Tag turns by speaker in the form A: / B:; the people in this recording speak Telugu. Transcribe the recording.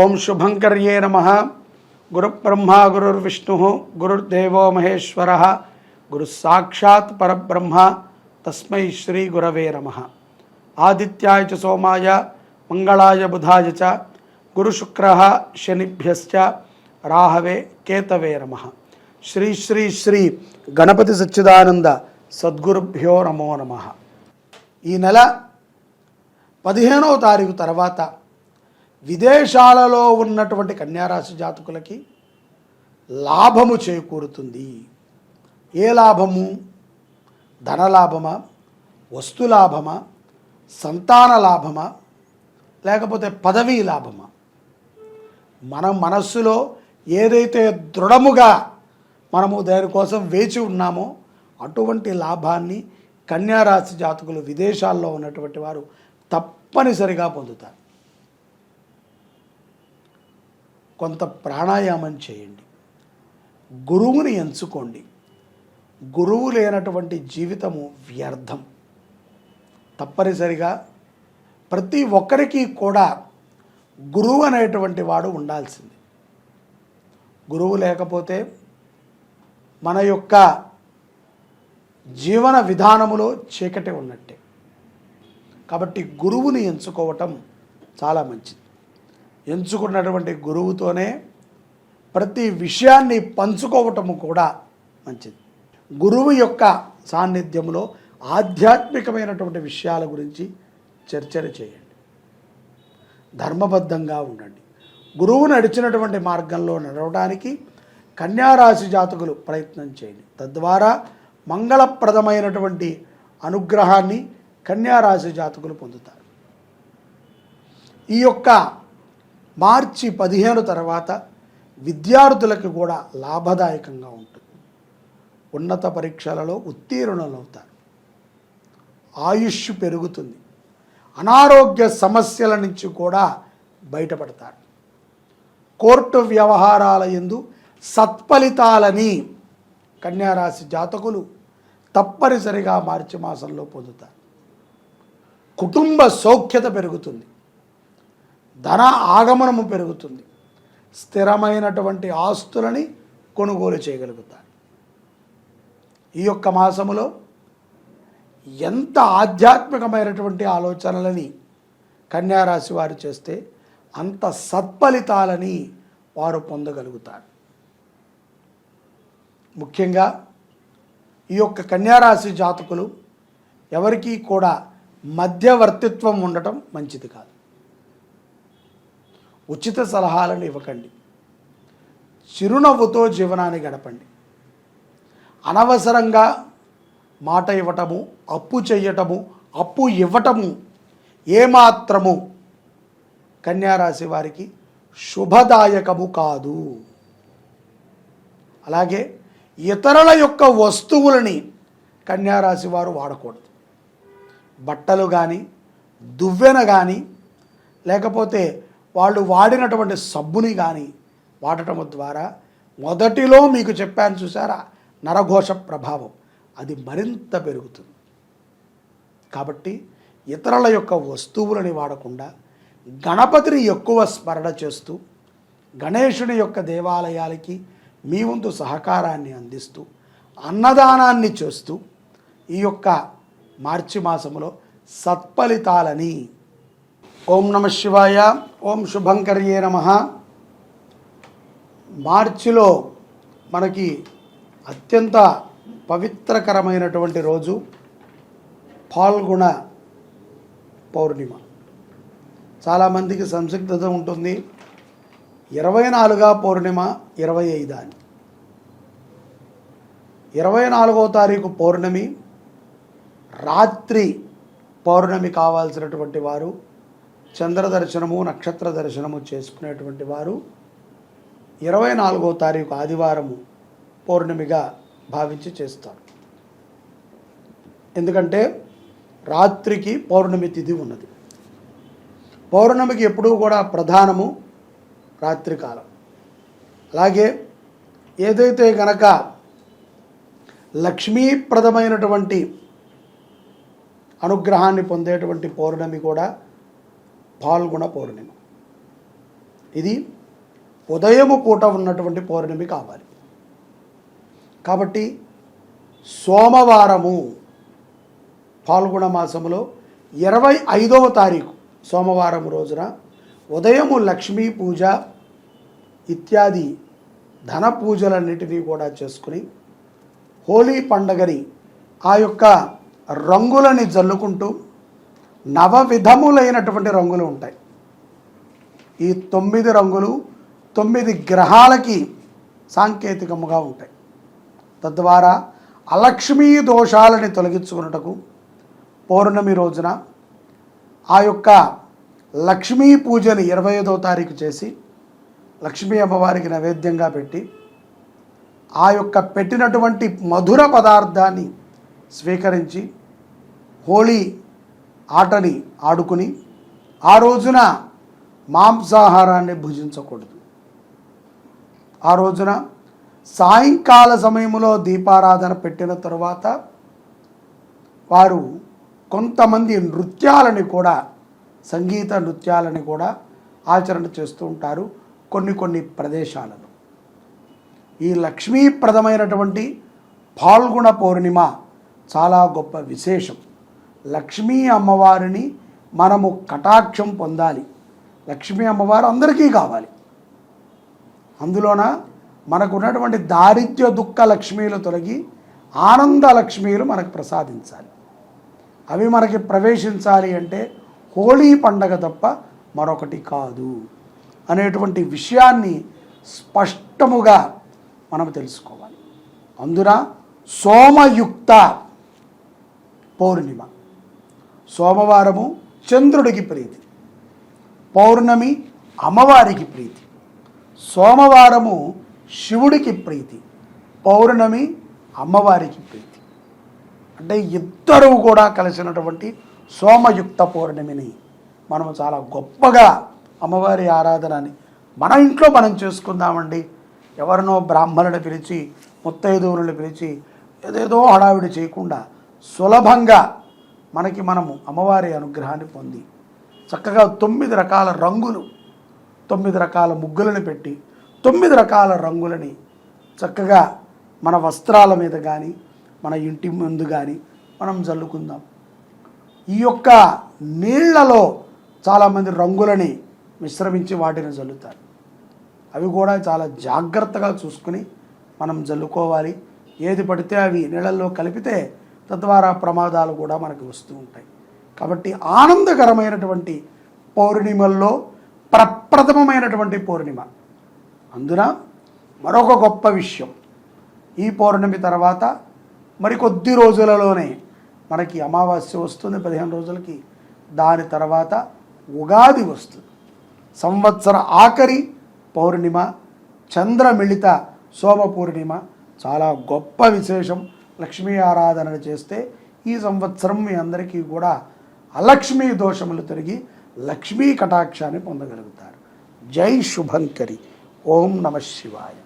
A: ఓం శుభంకర్యే నమ గురుబ్రహ్మ గురుర్విష్ణు గురుర్దేవో మహేశ్వర గురుసాక్షాత్ పరబ్రహ్మ తస్మై శ్రీ గురవే నమ ఆదిత్యాయ సోమాయ మంగళాయ బుధాయ చ గురుశుక్ర శనిభ్యశ్చ రాహవే కేతవే నమ శ్రీ శ్రీ శ్రీ గణపతి సచ్చిదానంద సద్గురుభ్యో నమో నమ ఈ నెల పదిహేనవ తారీఖు తర్వాత విదేశాలలో ఉన్నటువంటి కన్యారాశి జాతకులకి లాభము చేకూరుతుంది ఏ లాభము ధనలాభమా వస్తులాభమా సంతాన లాభమా లేకపోతే పదవీ లాభమా మన మనస్సులో ఏదైతే దృఢముగా మనము దానికోసం వేచి ఉన్నామో అటువంటి లాభాన్ని కన్యారాశి జాతకులు విదేశాల్లో ఉన్నటువంటి వారు తప్పనిసరిగా పొందుతారు కొంత ప్రాణాయామం చేయండి గురువుని ఎంచుకోండి గురువు లేనటువంటి జీవితము వ్యర్థం తప్పనిసరిగా ప్రతి ఒక్కరికి కూడా గురువు అనేటువంటి వాడు ఉండాల్సింది గురువు లేకపోతే మన యొక్క జీవన విధానములో చీకటి ఉన్నట్టే కాబట్టి గురువుని ఎంచుకోవటం చాలా మంచిది ఎంచుకున్నటువంటి గురువుతోనే ప్రతి విషయాన్ని పంచుకోవటము కూడా మంచిది గురువు యొక్క సాన్నిధ్యంలో ఆధ్యాత్మికమైనటువంటి విషయాల గురించి చర్చలు చేయండి ధర్మబద్ధంగా ఉండండి గురువు నడిచినటువంటి మార్గంలో నడవడానికి కన్యారాశి జాతకులు ప్రయత్నం చేయండి తద్వారా మంగళప్రదమైనటువంటి అనుగ్రహాన్ని కన్యారాశి జాతకులు పొందుతారు ఈ యొక్క మార్చి పదిహేను తర్వాత విద్యార్థులకు కూడా లాభదాయకంగా ఉంటుంది ఉన్నత పరీక్షలలో ఉత్తీర్ణులవుతారు ఆయుష్ పెరుగుతుంది అనారోగ్య సమస్యల నుంచి కూడా బయటపడతారు కోర్టు వ్యవహారాల ఎందు సత్ఫలితాలని కన్యారాశి జాతకులు తప్పనిసరిగా మార్చి మాసంలో పొందుతారు కుటుంబ సౌఖ్యత పెరుగుతుంది ధన ఆగమనము పెరుగుతుంది స్థిరమైనటువంటి ఆస్తులని కొనుగోలు చేయగలుగుతారు ఈ యొక్క మాసములో ఎంత ఆధ్యాత్మికమైనటువంటి ఆలోచనలని కన్యారాశి వారు చేస్తే అంత సత్ఫలితాలని వారు పొందగలుగుతారు ముఖ్యంగా ఈ యొక్క కన్యారాశి జాతకులు ఎవరికీ కూడా మధ్యవర్తిత్వం ఉండటం మంచిది కాదు ఉచిత సలహాలను ఇవ్వకండి చిరునవ్వుతో జీవనాన్ని గడపండి అనవసరంగా మాట ఇవ్వటము అప్పు చేయటము అప్పు ఇవ్వటము ఏమాత్రము కన్యారాశి వారికి శుభదాయకము కాదు అలాగే ఇతరుల యొక్క వస్తువులని కన్యారాశి వారు వాడకూడదు బట్టలు కానీ దువ్వెన కానీ లేకపోతే వాళ్ళు వాడినటువంటి సబ్బుని కానీ వాడటం ద్వారా మొదటిలో మీకు చెప్పాను చూసారా నరఘోష ప్రభావం అది మరింత పెరుగుతుంది కాబట్టి ఇతరుల యొక్క వస్తువులని వాడకుండా గణపతిని ఎక్కువ స్మరణ చేస్తూ గణేషుని యొక్క దేవాలయాలకి మీ ముందు సహకారాన్ని అందిస్తూ అన్నదానాన్ని చేస్తూ ఈ యొక్క మార్చి మాసంలో సత్ఫలితాలని ఓం నమ శివాయ ఓం శుభంకర్యే నమ మార్చిలో మనకి అత్యంత పవిత్రకరమైనటువంటి రోజు పాల్గొన పౌర్ణిమ చాలామందికి సంసిగ్ధత ఉంటుంది ఇరవై నాలుగా పౌర్ణిమ ఇరవై ఐదు అని ఇరవై నాలుగో తారీఖు పౌర్ణమి రాత్రి పౌర్ణమి కావాల్సినటువంటి వారు చంద్ర దర్శనము నక్షత్ర దర్శనము చేసుకునేటువంటి వారు ఇరవై నాలుగో తారీఖు ఆదివారము పౌర్ణమిగా భావించి చేస్తారు ఎందుకంటే రాత్రికి పౌర్ణమి తిథి ఉన్నది పౌర్ణమికి ఎప్పుడూ కూడా ప్రధానము రాత్రికాలం అలాగే ఏదైతే గనక లక్ష్మీప్రదమైనటువంటి అనుగ్రహాన్ని పొందేటువంటి పౌర్ణమి కూడా పాల్గొన పౌర్ణిమ ఇది ఉదయము పూట ఉన్నటువంటి పౌర్ణమి కావాలి కాబట్టి సోమవారము పాల్గొన మాసములో ఇరవై ఐదవ తారీఖు సోమవారం రోజున ఉదయము లక్ష్మీ పూజ ఇత్యాది ధన పూజలన్నిటినీ కూడా చేసుకుని హోలీ పండగని ఆ యొక్క రంగులని జల్లుకుంటూ నవ విధములైనటువంటి రంగులు ఉంటాయి ఈ తొమ్మిది రంగులు తొమ్మిది గ్రహాలకి సాంకేతికముగా ఉంటాయి తద్వారా అలక్ష్మీ దోషాలని తొలగించుకున్నటకు పౌర్ణమి రోజున ఆ యొక్క లక్ష్మీ పూజని ఇరవై ఐదో తారీఖు చేసి లక్ష్మీ అమ్మవారికి నైవేద్యంగా పెట్టి ఆ యొక్క పెట్టినటువంటి మధుర పదార్థాన్ని స్వీకరించి హోళీ ఆటని ఆడుకుని ఆ రోజున మాంసాహారాన్ని భుజించకూడదు ఆ రోజున సాయంకాల సమయంలో దీపారాధన పెట్టిన తరువాత వారు కొంతమంది నృత్యాలని కూడా సంగీత నృత్యాలని కూడా ఆచరణ చేస్తూ ఉంటారు కొన్ని కొన్ని ప్రదేశాలలో ఈ లక్ష్మీప్రదమైనటువంటి పాల్గొన పౌర్ణిమ చాలా గొప్ప విశేషం లక్ష్మీ అమ్మవారిని మనము కటాక్షం పొందాలి లక్ష్మీ అమ్మవారు అందరికీ కావాలి అందులోన మనకు ఉన్నటువంటి దారిద్ర్య దుఃఖ లక్ష్మీలు తొలగి ఆనంద లక్ష్మీలు మనకు ప్రసాదించాలి అవి మనకి ప్రవేశించాలి అంటే హోళీ పండగ తప్ప మరొకటి కాదు అనేటువంటి విషయాన్ని స్పష్టముగా మనం తెలుసుకోవాలి అందున సోమయుక్త పౌర్ణిమ సోమవారము చంద్రుడికి ప్రీతి పౌర్ణమి అమ్మవారికి ప్రీతి సోమవారము శివుడికి ప్రీతి పౌర్ణమి అమ్మవారికి ప్రీతి అంటే ఇద్దరూ కూడా కలిసినటువంటి సోమయుక్త పౌర్ణమిని మనం చాలా గొప్పగా అమ్మవారి ఆరాధనని మన ఇంట్లో మనం చేసుకుందామండి ఎవరినో బ్రాహ్మణుని పిలిచి ముత్తైదువులను పిలిచి ఏదేదో హడావిడి చేయకుండా సులభంగా మనకి మనము అమ్మవారి అనుగ్రహాన్ని పొంది చక్కగా తొమ్మిది రకాల రంగులు తొమ్మిది రకాల ముగ్గులను పెట్టి తొమ్మిది రకాల రంగులని చక్కగా మన వస్త్రాల మీద కానీ మన ఇంటి ముందు కానీ మనం చల్లుకుందాం ఈ యొక్క నీళ్లలో చాలామంది రంగులని మిశ్రమించి వాటిని చల్లుతారు అవి కూడా చాలా జాగ్రత్తగా చూసుకుని మనం చల్లుకోవాలి ఏది పడితే అవి నీళ్ళల్లో కలిపితే తద్వారా ప్రమాదాలు కూడా మనకు వస్తూ ఉంటాయి కాబట్టి ఆనందకరమైనటువంటి పౌర్ణిమల్లో ప్రప్రథమమైనటువంటి పౌర్ణిమ అందున మరొక గొప్ప విషయం ఈ పౌర్ణమి తర్వాత మరికొద్ది రోజులలోనే మనకి అమావాస్య వస్తుంది పదిహేను రోజులకి దాని తర్వాత ఉగాది వస్తుంది సంవత్సర ఆఖరి పౌర్ణిమ చంద్రమిళిత సోమ పౌర్ణిమ చాలా గొప్ప విశేషం లక్ష్మీ ఆరాధనలు చేస్తే ఈ సంవత్సరం మీ అందరికీ కూడా అలక్ష్మీ దోషములు తొలగి లక్ష్మీ కటాక్షాన్ని పొందగలుగుతారు జై శుభంకరి ఓం నమ శివాయ